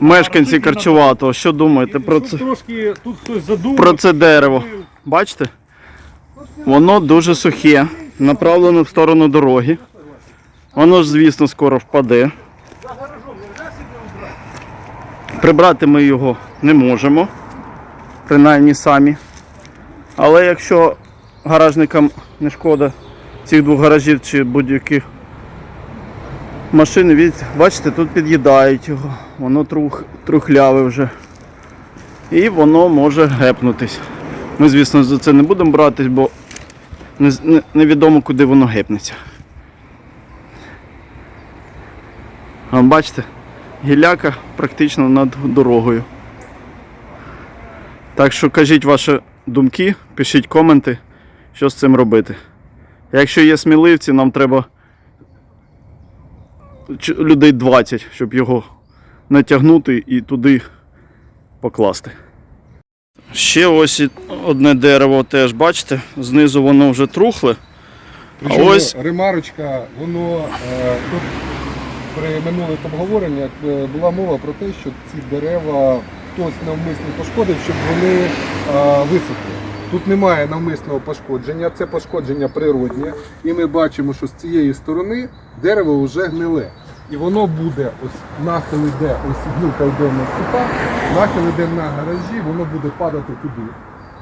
Мешканці Карчуватого, що думаєте про це? Трошки тут хтось задумав. Про це дерево. Бачите? Воно дуже сухе, направлено в сторону дороги. Воно ж, звісно, скоро впаде. Прибрати ми його не можемо, принаймні самі. Але якщо гаражникам не шкода цих двох гаражів чи будь-яких машин, від- бачите, тут під'їдають його, воно трух, трухляве вже. І воно може гепнутись. Ми, звісно, за це не будемо братись, бо не, не- невідомо, куди воно гепнеться. А бачите, гіляка практично над дорогою. Так що кажіть ваші думки, пишіть коменти, що з цим робити. Якщо є сміливці, нам треба людей 20, щоб його натягнути і туди покласти. Ще ось одне дерево теж, бачите, знизу воно вже трухле. Причому ось- ремарочка, воно е, тут при минулих обговореннях е, була мова про те, що ці дерева хтось навмисно пошкодив, щоб вони е, висохли. Тут немає навмисного пошкодження, це пошкодження природнє. І ми бачимо, що з цієї сторони дерево вже гниле. І воно буде, ось нахил іде, ось гілка йде на сука, нахил іде на гаражі, воно буде падати туди.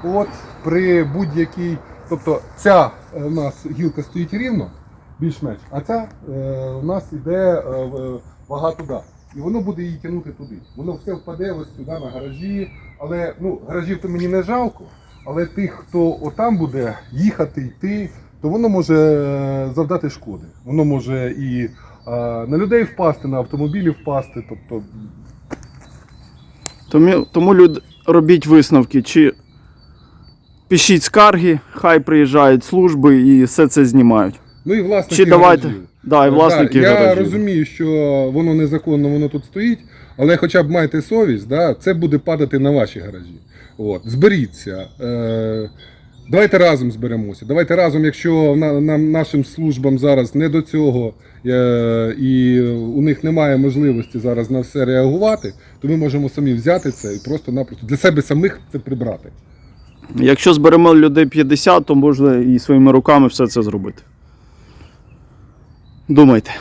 От при будь-якій, тобто ця е, у нас гілка стоїть рівно, більш-менш, а ця е, у нас іде е, вага туди. І воно буде її тягнути туди. Воно все впаде ось сюди на гаражі. Але ну, гаражів то мені не жалко. Але тих, хто отам буде їхати, йти, то воно може е, завдати шкоди. Воно може і е, на людей впасти, на автомобілі впасти. Тобто Тому, тому люд, робіть висновки, чи пишіть скарги, хай приїжджають служби і все це знімають. Ну і власники Чи давайте. гаражів. Да, і власники Да, я гаражів. розумію, що воно незаконно, воно тут стоїть, але хоча б майте совість, да, це буде падати на ваші гаражі. От. Зберіться. Е, давайте разом зберемося. Давайте разом, якщо на, нам, нашим службам зараз не до цього е, і у них немає можливості зараз на все реагувати, то ми можемо самі взяти це і просто-напросто для себе самих це прибрати. Якщо зберемо людей 50, то можна і своїми руками все це зробити. Думайте.